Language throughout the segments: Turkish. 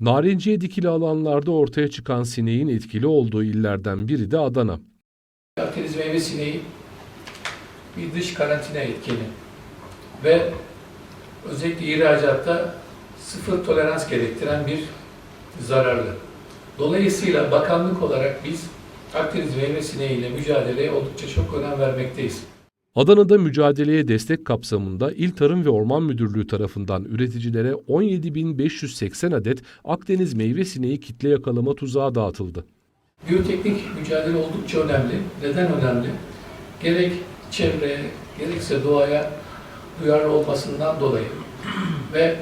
Narenciye dikili alanlarda ortaya çıkan sineğin etkili olduğu illerden biri de Adana. Akdeniz meyve sineği bir dış karantina etkeni ve özellikle ihracatta sıfır tolerans gerektiren bir zararlı. Dolayısıyla bakanlık olarak biz Akdeniz meyve sineği ile mücadeleye oldukça çok önem vermekteyiz. Adana'da mücadeleye destek kapsamında İl Tarım ve Orman Müdürlüğü tarafından üreticilere 17.580 adet Akdeniz meyve sineği kitle yakalama tuzağı dağıtıldı. Biyoteknik mücadele oldukça önemli. Neden önemli? Gerek çevreye, gerekse doğaya duyarlı olmasından dolayı ve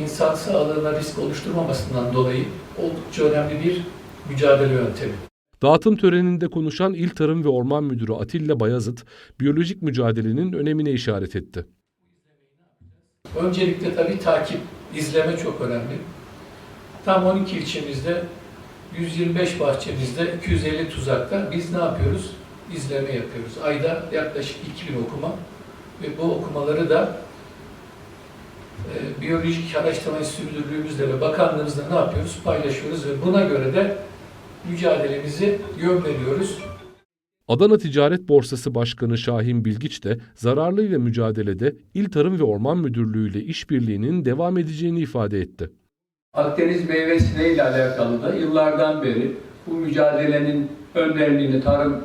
insan sağlığına risk oluşturmamasından dolayı oldukça önemli bir mücadele yöntemi. Dağıtım töreninde konuşan İl Tarım ve Orman Müdürü Atilla Bayazıt, biyolojik mücadelenin önemine işaret etti. Öncelikle tabii takip, izleme çok önemli. Tam 12 ilçemizde, 125 bahçemizde, 250 tuzakta biz ne yapıyoruz? İzleme yapıyoruz. Ayda yaklaşık 2000 okuma ve bu okumaları da e, Biyolojik Araştırma Enstitüsü Müdürlüğümüzle ve bakanlığımızla ne yapıyoruz? Paylaşıyoruz ve buna göre de mücadelemizi yönleniyoruz. Adana Ticaret Borsası Başkanı Şahin Bilgiç de zararlıyla mücadelede İl Tarım ve Orman Müdürlüğü ile işbirliğinin devam edeceğini ifade etti. Akdeniz meyve ile alakalı da yıllardan beri bu mücadelenin önderliğini Tarım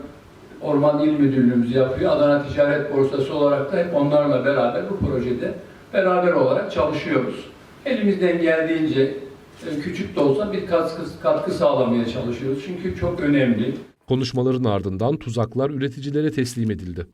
Orman İl Müdürlüğümüz yapıyor. Adana Ticaret Borsası olarak da hep onlarla beraber bu projede beraber olarak çalışıyoruz. Elimizden geldiğince küçük de olsa bir katkı, katkı sağlamaya çalışıyoruz. Çünkü çok önemli. Konuşmaların ardından tuzaklar üreticilere teslim edildi.